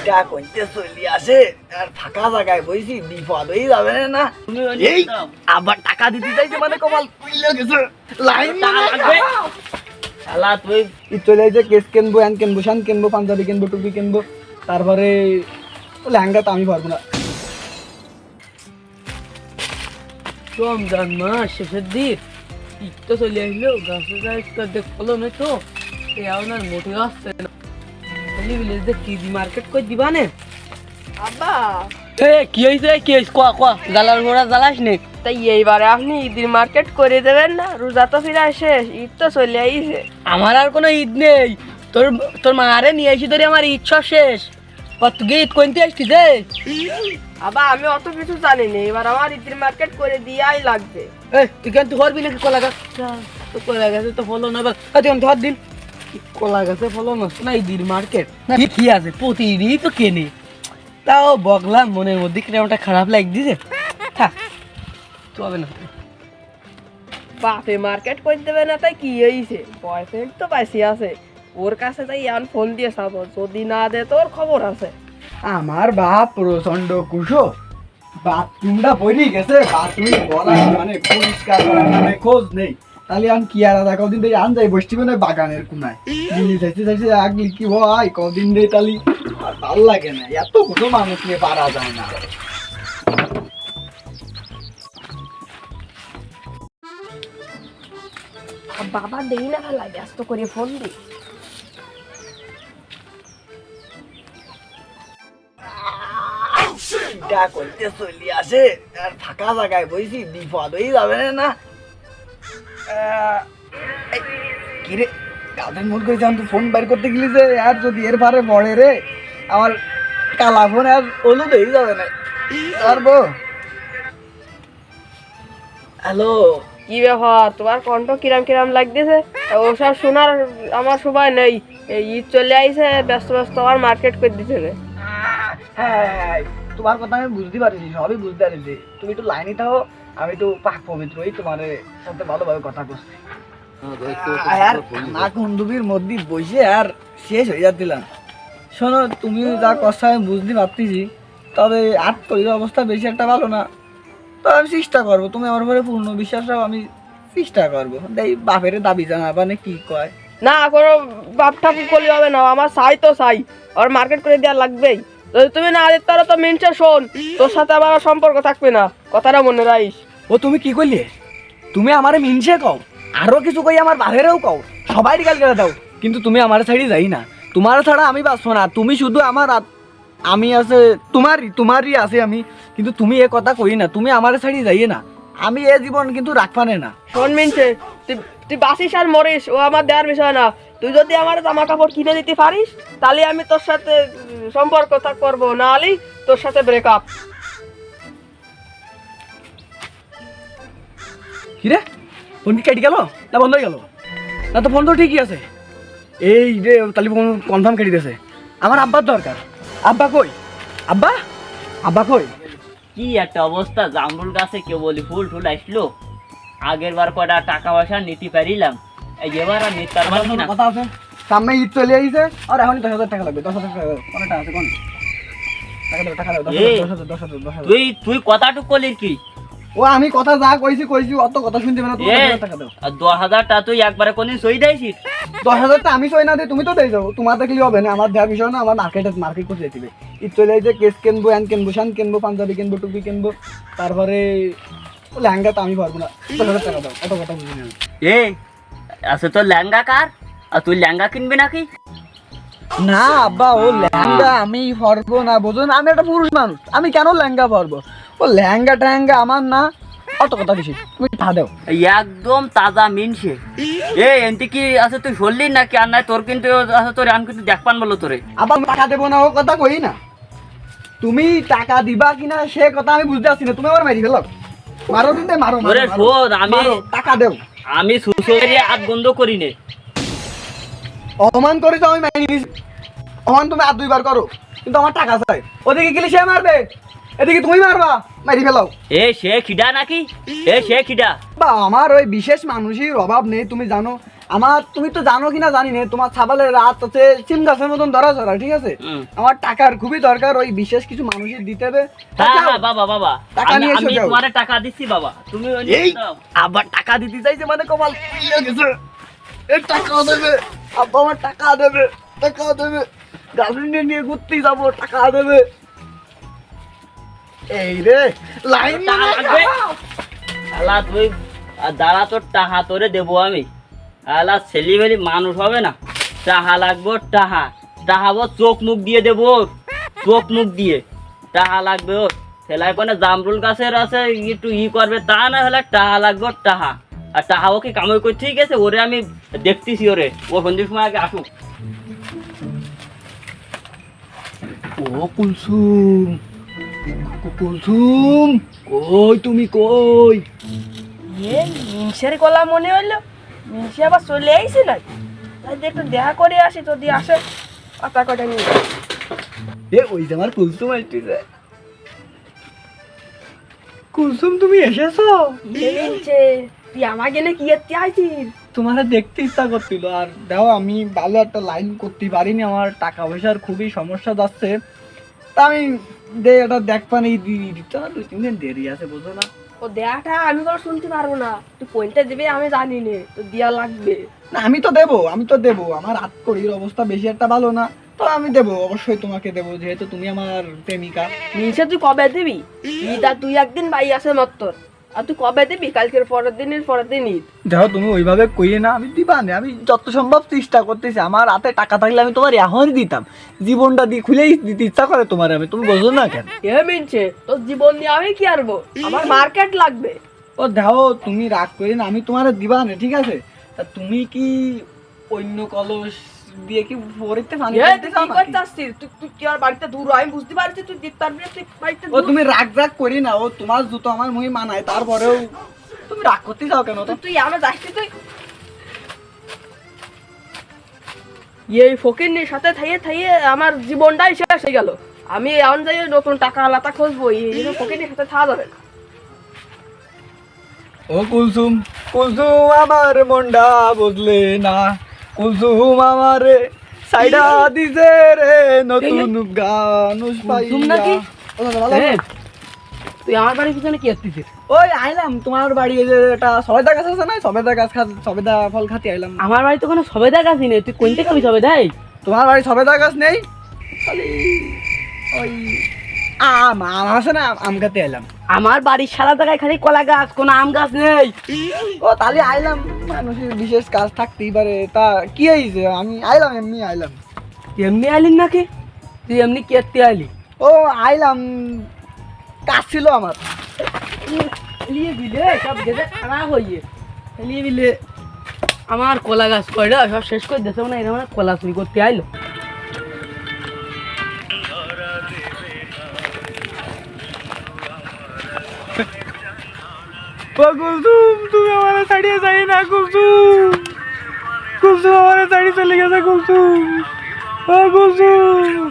এটা কইতে চলি আসে আর ফাঁকা জায়গায় বইছি বিপদ হয়ে যাবে না। এই আবার টাকা দিতে চাইছে মানে কমাল কইলে গেছে। লাইন লাগবে। শালা তুই ই চলে আইছে কেস কিনবো কিনবো শান কিনবো পাঞ্জাবি কিনবো টুপি কিনবো। তারপরে লেহেঙ্গা তো আমি পারব না। রমজান মাস শেষের দিক ঈদ তো চলে আসলো গাছে গাছ তো দেখ ফলো তো এই আপনার মোটে আসছে না। খালি যে কিজি মার্কেট করে দিবা নে? আব্বা। এ কি হয়েছে কি হয়েছে কোয়া কোয়া? জ্বালার ঘোড়া জ্বালাস নে? তাই এইবারে আপনি ঈদের মার্কেট করে দেবেন না রোজা তো ফিরে শেষ ঈদ তো চলে আইছে। আমার আর কোনো ঈদ নেই। তোর তোর মারে নিয়ে এসে ধরে আমার সব শেষ। তুই ঈদ কোনতে আসছিস রে আবার আমি অত কিছু জানি না এবার আমার ঈদের মার্কেট করে দিয়াই লাগবে। এ তুই কেন তুই হরবি নাকি কলা গাছ তো কলা গাছে তো ফলো না এবার তুই ধর দিন কলা গাছে ফলো নষ্ট না মার্কেট। না। কি আছে? প্রতিদিনই তো কেনে। তাও বগলাম মনের মধ্যে কিরমটা খারাপ লাগ দিছে। থাক তো হবে না। বাপে মার্কেট করে দেবে না তাই কি হয়েছে বয়ফ্রেন্ড তো পাইছি আছে। ওর কাছে তাই আন ফোন দিয়ে যাব যদি না দে তোর খবর আছে। আমার বাপ প্রচণ্ড কুশো বাথরুমটা বইরি গেছে। বাথরুম বলা মানে পরিষ্কার করার মানে খোঁজ নেই। তাহলে আমি কি আর আধা কদিন দিয়ে আন যাই বসছি মানে বাগানের কোনায়। দিল্লি চাইছে চাইছে আগলি কি হয়? কদিন দিয়ে তালি আর ভালো লাগে না এত কত মানুষ নিয়ে পারা যায় না। বাবা দেই না ভালো ব্যস্ত করে ফোন দি। করতে চলি আসে আর ফাঁকা জায়গায় বইছি বিপদ হয়ে যাবে না? আহ, এই, কি রে গাছের মুখ করেছে আমি তো ফোন বাইর করতে গেলি যে আর যদি এর পারে পড়ে রে আমার কালা ফোন আর হলুদ হয়ে যাবে না। হ্যালো কি ব্যাপার? তোমার কণ্ঠ কিরাম কিরাম লাগতেছে? ওসব শোনার আমার সময় নেই। এই ঈদ চলে আইছে ব্যস্ত ব্যস্ত আমার মার্কেট করে দিতে হবে হ্যাঁ তোমার কথা আমি বুঝতে পারছি সবই বুঝতে পারছি। তুমি একটু লাইনে থাকো। আমি তো পাক পবিত্রই তোমার সাথে ভালোভাবে কথা বলছি আর না কুন্দুবির মধ্যে বসে আর শেষ হয়ে যাচ্ছিলাম। শোনো তুমি যা কথা আমি বুঝতে পারতেছি তবে আর্থিক অবস্থা বেশি একটা ভালো না। তো আমি চেষ্টা করব তুমি আমার উপরে পূর্ণ বিশ্বাস রাখো আমি চেষ্টা করব। দেই বাপের দাবি জানা মানে কি কয়? না কোনো বাপ ঠাকুর করলে হবে না আমার চাই তো চাই। আর মার্কেট করে দেওয়া লাগবেই। যদি তুমি না দিতে পারো তো মিনছে শোন তোর সাথে আমার সম্পর্ক থাকবে না। কথাটা মনে রাখিস। ও তুমি কি করলে তুমি আমারে মিনছে কও আরও কিছু কই আমার বাহিরেও কও সবাই গাল করে দাও। কিন্তু তুমি আমার সাইডে যাই না। তোমার ছাড়া আমি বাঁচবো না তুমি শুধু আমার আমি আছে তোমারই তোমারই আছে আমি। কিন্তু তুমি এ কথা কই না তুমি আমার সাইডে যাইয়ে না। আমি এ জীবন কিন্তু রাখবানে না। শোন মিনছে তুই তুই বাসিস আর মরিস ও আমার দেওয়ার বিষয় না। তুই যদি আমার জামা কাপড় কিনে দিতে পারিস তাহলে আমি তোর সাথে সম্পর্ক করব। না হলে তোর সাথে ব্রেকআপ কি রে ফোন কি কেটে গেল? না বন্ধ হয়ে গেল? না তো ফোন তো ঠিকই আছে। এই রে তাহলে ফোন কনফার্ম কেটে দিয়েছে। আমার আব্বার দরকার। আব্বা কই? আব্বা? আব্বা কই? কি একটা অবস্থা জামরুল গাছে কেউ বলি ফুল টুল আসলো। আগের বার কটা টাকা পয়সা নিতে পারিলাম। এবার আর নিতে পারবার না কথা আছে। সামনে ঈদ চলে আইছে আর এখন দশ হাজার টাকা লাগবে। দশ হাজার টাকা কোন টাকা আছে কোন? তুই তুই কথাটুক করলি কি? ও আমি কথা যা কইছি কইছি অত কথা শুনতে না দশ হাজার টাকা দাও। আর দশ হাজারটা তুই একবারে কোনদিন সই দিয়েছিস দশ হাজারটা আমি সই না দিই তুমি তো দিয়ে যাব তোমার দেখলি হবে না আমার দেওয়ার বিষয় না আমার মার্কেটে মার্কেট করতে যেতে ঈদ চলে আইছে কেস কিনবো হ্যান কিনবো শান কিনবো পাঞ্জাবি কিনবো টুপি কিনবো তারপরে লেহেঙ্গা তো আমি পারব না। দশ হাজার টাকা দাও অত কথা বুঝি না। আমি। এ আছে তোর লেহেঙ্গা কার? আর তুই লেহেঙ্গা কিনবি নাকি? না আব্বা ও লেহেঙ্গা আমি পরবো না বোঝো না? আমি একটা পুরুষ মানুষ আমি কেন লেহেঙ্গা পরবো? ও লেহেঙ্গা টেহেঙ্গা আমার না। অত কথা বেশি তুমি ঠা দাও। একদম তাজা মিনসে। এ এনতি কি আছে তুই শুনলি নাকি? আর নাই তোর কিন্তু আছে তোর আমি কিন্তু দেখপান বলো তোরে। আবার টাকা দেবো না ও কথা কই না। তুমি টাকা দিবা কিনা সে কথা আমি বুঝতে পারছি না। তুমি আবার মারি ফেলো। মারো দিতে মারো মারো, আমি টাকা দেও। আমি সুসেরি হাত বন্ধ করি নে। অপমান করি তো আমি মাইনি নিছি। অপমান তুমি আর দুইবার করো কিন্তু আমার টাকা চাই। ওদিকে গেলে সে মারবে এদিকে তুমি মারবা মারি ফেলাও। এ সে খিদা নাকি? এ সে খিদা। বা আমার ওই বিশেষ মানুষের অভাব নেই তুমি জানো। আমার তুমি তো জানো কিনা জানি না তোমার ছাবালের রাত হচ্ছে সিম গাছের মতন ধরা ধরা ঠিক আছে? আমার টাকার খুবই দরকার ওই বিশেষ কিছু মানুষের দিতে হবে। হ্যাঁ। হ্যাঁ বাবা বাবা। টাকা নিয়ে এসো যাও। তোমারে টাকা দিচ্ছি বাবা। তুমি এই আবার টাকা দিতে চাইছে মানে খুলে গেছে। এই টাকা দেবে আব্বা আমার টাকা দেবে টাকা দেবে। গার্লফ্রেন্ড নিয়ে ঘুরতে যাব টাকা দেবে। এই রে লাইন টাকা লাগবে? শালা তুই দাঁড়া তোর টাকা তোরে দেবো আমি। আলা ছেলি মেলি মানুষ হবে না। টাহা লাগবো টাহা। টাহাবো চোখ মুখ দিয়ে দেবো চোখ মুখ দিয়ে। টাহা লাগবে ওর ছেলাই কোনো জামরুল গাছের আছে একটু ই করবে তা না হলে টাহা লাগবে টাহা। আর টাহা ওকে কামাই করে ঠিক আছে ওরে আমি দেখতেছি ওরে। ও সন্ধ্যের সময় আগে আসুক। ও কুলসুম কুলসুম কই তুমি কই? এ মিনসের গলা মনে হইল। মিনসে আবার চলে তাই একটু দেখা করে আসি যদি আসে পাতা কটা নিয়ে এ ওই যে আমার কুলসুম আসতেছে। কুলসুম তুমি এসেছ? তুই আমাকে না কি এতে আইছিস? তোমার দেখতে ইচ্ছা করছিল আর দেখো আমি ভালো একটা লাইন করতে পারিনি আমার টাকা পয়সার খুবই সমস্যা যাচ্ছে। তা আমি দে এটা দেখ পানি দিতে না দুই তিন দিন দেরি আছে বুঝো না। ও দেয়াটা আমি কোনো শুনতে পারব না। তুই কোনটা দিবি আমি জানি নে তো দেয়া লাগবে। না আমি তো দেবো আমি তো দেবো। আমার হাত করির অবস্থা বেশি একটা ভালো না। তো আমি দেবো অবশ্যই তোমাকে দেবো যেহেতু তুমি আমার প্রেমিকা। নিশা তুই কবে দিবি? ঈদ তুই একদিন বাই আছে মাত্র। আর তুই কবে দিবি? কালকের পরের দিনের পরের দিন ঈদ দেখো তুমি ওইভাবে কইয়ে না আমি দিবা না। আমি যত সম্ভব চেষ্টা করতেছি। আমার হাতে টাকা থাকলে আমি তোমার এখনই দিতাম। জীবনটা দিয়ে খুলেই দিতে ইচ্ছা করে তোমার আমি। তুমি বোঝো না কেন? এ মিনছে তোর জীবন নিয়ে আমি কি আরবো? আমার মার্কেট লাগবে। ও দেখো তুমি রাগ করি না আমি তোমার দিবা না ঠিক আছে? তা তুমি কি অন্য কলস দিয়ে কি পরিতে পানি তুই? করতে আসছিস তুই তুই কি আর বাড়িতে দূর? আমি বুঝতে পারছি তুই দিতে পারবি না, তুই বাড়িতে ও তুমি রাগ রাগ করি না ও তোমার জুতো আমার মুই মানায় তারপরেও তুমি রাগ করতে চাও কেন তো? তুই- আমার যাচ্ছি তুই? এই ফকিরনির সাথে থাইয়ে থাইয়ে আমার জীবনটাই শেষ হয়ে গেল। আমি এখন যাই নতুন টাকা আলাদা খুঁজবো এই ফকিরনির সাথে থাকা যাবে না। ও কুলসুম কুলসুম আমার মন্ডা বুঝলে না। কুলসুম আমার সাইডা দিছে রে নতুন গানুস কুলসুম নাকি? তুই আমার বাড়ির পিছনে কি আসতিছিস ওই আইলাম তোমার বাড়ি এই যে একটা সবেদা গাছ আছে না? সবেদা গাছ খা সবেদা ফল খাতে আইলাম। আমার বাড়িতে কোনো সবেদা গাছই নেই। তুই কোনটা খাবি সবেদাই? তোমার বাড়ি সবেদা গাছ নেই? ওই আম আম আছে না? আম খাতে আইলাম। আমার বাড়ির সারা জায়গায় খালি কলা গাছ কোনো আম গাছ নেই। ও তাহলে আইলাম। মানুষের বিশেষ কাজ থাকতেই পারে। তা কি হয়েছে আমি আইলাম এমনি আইলাম। এমনি আইলি নাকি? তুই এমনি কেটে আইলি। ও আইলাম। কাজ ছিল আমার। লিয়ে দিলে সব গেছে খারাপ হইয়ে লিয়ে দিলে। আমার কলা গাছ কয়টা? সব শেষ করে দেছে না এরকম একটা কলা চুরি করতে আইলো। ও কুলসুম তুমি আমার ছাড়িয়ে যাই না কুলসুম কুলসুম আমার ছাড়িয়ে চলে গেছে কুলসুম ও কুলসুম